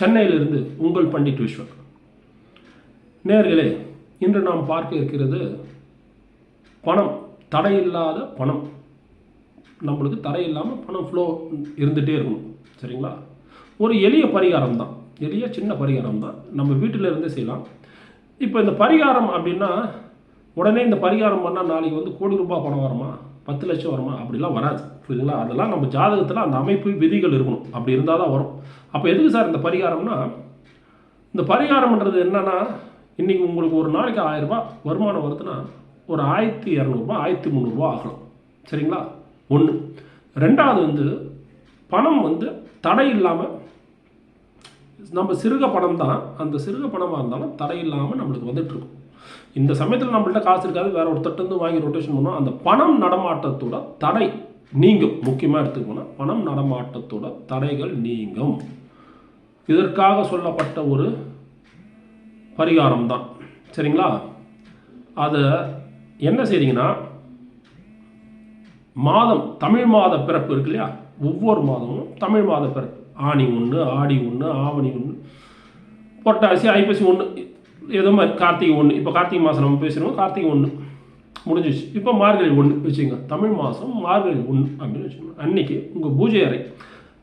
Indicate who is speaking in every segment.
Speaker 1: சென்னையிலிருந்து உங்கள் பண்டிட் விஸ்வக் நேர்களே இன்று நாம் பார்க்க இருக்கிறது பணம் தடையில்லாத பணம். நம்மளுக்கு தடை இல்லாமல் பணம் ஃப்ளோ இருந்துகிட்டே இருக்கணும் சரிங்களா? ஒரு எளிய பரிகாரம் தான் எளிய சின்ன பரிகாரம் தான். நம்ம வீட்டில் இருந்தே செய்யலாம். இப்போ இந்த பரிகாரம் அப்படின்னா உடனே இந்த பரிகாரம் பண்ணால் நாளைக்கு வந்து கோடி ரூபாய் பணம் வருமா? பத்து லட்சம் வருமா? அப்படிலாம் வராது. புரியுதுங்களா? அதெல்லாம் நம்ம ஜாதகத்தில் அந்த அமைப்பு விதிகள் இருக்கணும். அப்படி இருந்தால் தான் வரும். அப்போ எதுக்கு சார் இந்த பரிகாரம்னா இந்த பரிகாரம்ன்றது என்னென்னா இன்றைக்கி உங்களுக்கு ஒரு நாளைக்கு ஆயிரரூபா வருமானம் வருதுன்னா ஒரு ஆயிரத்தி இரநூறுபா ஆயிரத்தி முந்நூறுரூவா ஆகலாம் சரிங்களா? ஒன்று ரெண்டாவது வந்து பணம் வந்து தடை இல்லாமல் நம்ம சிறுக பணம் தான். அந்த சிறுக பணமாக இருந்தாலும் தடை இல்லாமல் நம்மளுக்கு வந்துட்டுருக்கும் இந்த சமயத்தில் நம்மள்ட்ட காசு இருக்காது வேற ஒருத்தட்ட இருந்து வாங்கி ரொட்டேஷன் பண்ணோம் அந்த பணம் நடமாட்டத்தோட தடை நீங்கும். முக்கியமாக எடுத்துக்கோனா பணம் நடமாட்டத்தோட தடைகள் நீங்கும். இதற்காக சொல்லப்பட்ட ஒரு பரிகாரம் தான் சரிங்களா? அதை என்ன செய்றீங்கன்னா மாதம் தமிழ் மாத பிறப்பு இருக்கு இல்லையா? ஒவ்வொரு மாதமும் தமிழ் மாத பிறப்பு. ஆணி ஒன்று ஆடி ஒன்று ஆவணி ஒன்று பொட்டாசி ஐப்பசி ஒன்று ஏதோ மாதிரி கார்த்திகை ஒன்று இப்போ கார்த்திகை மாதம் நம்ம பேசுகிறோம் கார்த்திகை ஒன்று முடிஞ்சிச்சு இப்போ மார்கழி ஒன்று வச்சுங்க தமிழ் மாதம் மார்கழி ஒன்று அப்படின்னு வச்சுக்கோங்க. அன்றைக்கி உங்கள் பூஜை அறை.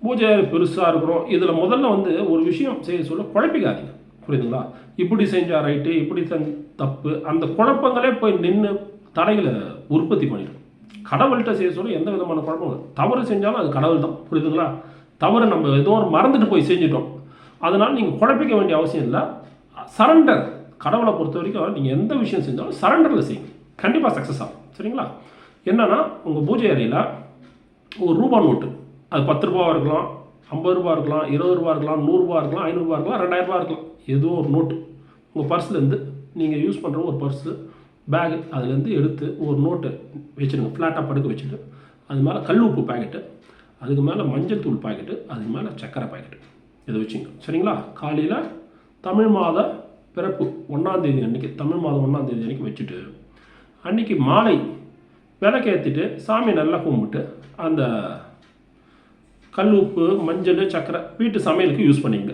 Speaker 1: பூஜை அறை பெருசாக இருக்கிறோம். இதில் முதல்ல வந்து ஒரு விஷயம் செய்ய சொல்ல குழப்பிக்காதீங்க. புரியுதுங்களா? இப்படி செஞ்சால் ரைட்டு இப்படி செஞ்ச தப்பு. அந்த குழப்பங்களே போய் நின்று தடைகளை உற்பத்தி பண்ணிடும். கடவுள்கிட்ட செய்ய சொல்ல எந்த விதமான குழப்பம் இல்லை. தவறு செஞ்சாலும் அது கடவுள் தான். புரியுதுங்களா? தவறு நம்ம ஏதோ ஒரு மறந்துட்டு போய் செஞ்சிட்டோம். அதனால் நீங்கள் குழப்பிக்க வேண்டிய அவசியம் இல்லை. சரண்டர். கடவுளை பொறுத்த வரைக்கும் நீங்கள் எந்த விஷயம் செஞ்சாலும் சரண்டரில் செய்யுங்க கண்டிப்பாக சக்ஸஸ் ஆகும். சரிங்களா? என்னென்னா உங்கள் பூஜை அறையில் ஒரு ரூபா நோட்டு. அது பத்து ரூபாவாக இருக்கலாம் ஐம்பது ரூபா இருக்கலாம் இருபது ரூபா இருக்கலாம் நூறுரூவா இருக்கலாம் ஐநூறுரூவா இருக்கலாம் ரெண்டாயிரரூபா இருக்கலாம். ஏதோ ஒரு நோட்டு. உங்கள் பர்ஸ்லேருந்து நீங்கள் யூஸ் பண்ணுற ஒரு பர்ஸு பேகு அதுலேருந்து எடுத்து ஒரு நோட்டு வச்சுருங்க. ஃப்ளாட்டாக படுக்க வச்சுட்டு. அது மேலே கல் உப்பு பாக்கெட்டு அதுக்கு மேலே மஞ்சள் தூள் பாக்கெட்டு அதுக்கு மேலே சக்கரை பாக்கெட்டு இதை வச்சுங்க. சரிங்களா? காலையில் தமிழ் மாத பிறப்பு ஒன்றாந்தேதி அன்றைக்கி தமிழ் மாதம் ஒன்றாந்தேதி அன்றைக்கி வச்சுட்டு அன்றைக்கி மாலை விளக்கேற்றிட்டு சாமி நல்லா கும்பிட்டு அந்த கல் உப்பு மஞ்சள் சக்கரை வீட்டு சமையலுக்கு யூஸ் பண்ணிங்க.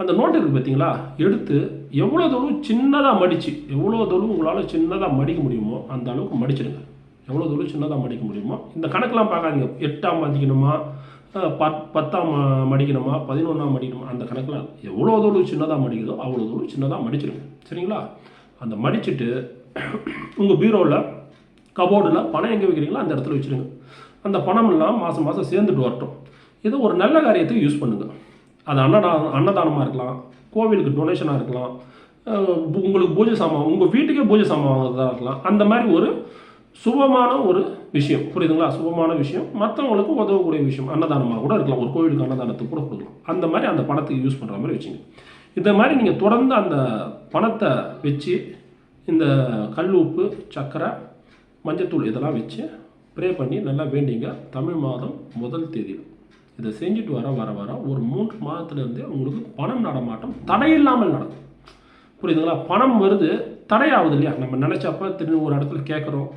Speaker 1: அந்த நோட்டு இருக்குது பார்த்தீங்களா எடுத்து எவ்வளோ தூரம் சின்னதாக மடித்து எவ்வளோ தூரம் உங்களால் சின்னதாக மடிக்க முடியுமோ அந்த அளவுக்கு மடிச்சிடுங்க. எவ்வளோ தூரம் சின்னதாக மடிக்க முடியுமோ. இந்த கணக்கெலாம் பார்க்காதீங்க. எட்டாம் மதிக்கணுமா பத் பத்தாம் மடிக்கணுமா? பதினொன்றாம் மடிக்கணுமா? அந்த கணக்கில் எவ்வளோ தூரம் சின்னதாக மடிக்குதோ அவ்வளோ தூரம் சின்னதாக மடிச்சிருங்க. சரிங்களா? அந்த மடிச்சிட்டு உங்கள் பீரோவில் கபோர்டில் பணம் எங்கே வைக்கிறீங்களோ அந்த இடத்துல வச்சுருங்க. அந்த பணம் எல்லாம் மாதம் மாதம் சேர்ந்துட்டு வரட்டும். இது ஒரு நல்ல காரியத்துக்கு யூஸ் பண்ணுங்கள் அது அன்னதானம் அன்னதானமாக இருக்கலாம். கோவிலுக்கு டொனேஷனாக இருக்கலாம். உங்களுக்கு பூஜை சாமான் உங்கள் வீட்டுக்கே பூஜை சாமான் வாங்குறதா இருக்கலாம். அந்த மாதிரி ஒரு சுபமான ஒரு விஷயம். புரியுதுங்களா? சுபமான விஷயம். மற்றவங்களுக்கு உதவக்கூடிய விஷயம். அன்னதானமாக கூட இருக்கலாம். ஒரு கோவிலுக்கு அன்னதானத்துக்கு கூட கொடுக்கலாம். அந்த மாதிரி அந்த பணத்துக்கு யூஸ் பண்ணுற மாதிரி வச்சுங்க. இந்த மாதிரி நீங்கள் தொடர்ந்து அந்த பணத்தை வச்சு இந்த கல் உப்பு சக்கரை மஞ்சத்தூள் இதெல்லாம் வச்சு ப்ரே பண்ணி நல்லா வேண்டிங்க. தமிழ் மாதம் முதல் தேதி. இதை செஞ்சுட்டு வர வர வர ஒரு மூன்று மாதத்துலேருந்தே உங்களுக்கு பணம் நடமாட்டம் தடையில்லாமல் நடக்கும். புரியுதுங்களா? பணம் வருது தடையாகுது இல்லையா? நம்ம நினச்சப்ப திரும்ப ஒரு இடத்துல கேட்குறோம்.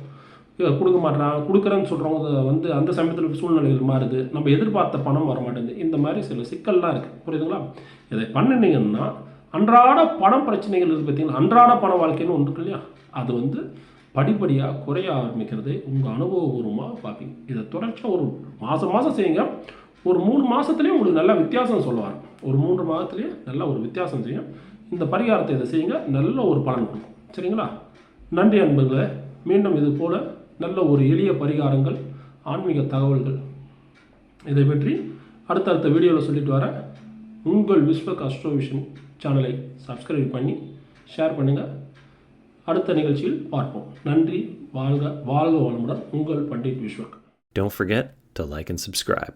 Speaker 1: கொடுக்க மாட்றான் கொடுக்குறேன்னு சொல்கிறவங்க வந்து அந்த சமயத்தில் சூழ்நிலைகள் மாறுது. நம்ம எதிர்பார்த்த பணம் வர மாட்டேங்குது இந்த மாதிரி சில சிக்கல்லாம் இருக்குது புரியுதுங்களா? இதை பண்ணினீங்கன்னா அன்றாட பணம் பிரச்சனைகள் இருக்குது பார்த்தீங்கன்னா அன்றாட பண வாழ்க்கைன்னு ஒன்று இருக்கு இல்லையா? அது வந்து படிப்படியாக குறைய ஆரம்பிக்கிறது உங்கள் அனுபவபூர்வமாக பார்ப்பீங்க. இதை தொடர்ச்சியாக ஒரு மாதம் மாதம் செய்யுங்க. ஒரு மூணு மாதத்துலேயே உங்களுக்கு நல்ல வித்தியாசம் சொல்லுவார் ஒரு மூன்று மாதத்துலேயே நல்ல ஒரு வித்தியாசம் செய்யும் இந்த பரிகாரத்தை இதை செய்யுங்க. நல்ல ஒரு பலன் கொடுக்கும். சரிங்களா? நன்றி அன்பர்களே மீண்டும் இது போல நல்ல ஒரு எளிய பரிகாரங்கள் ஆன்மீக தகவல்கள். இதை பற்றி அடுத்தடுத்த வீடியோவில் சொல்லிட்டு வரேன். உங்கள் விஸ்வக் அஸ்ட்ரோவிஷன் சேனலை சப்ஸ்கிரைப் பண்ணி ஷேர் பண்ணுங்கள் அடுத்த நிகழ்ச்சியில் பார்ப்போம். நன்றி வாழ்க வாழ்க வளமுடன் உங்கள் Pandit Vishwak.
Speaker 2: Don't forget to like and subscribe.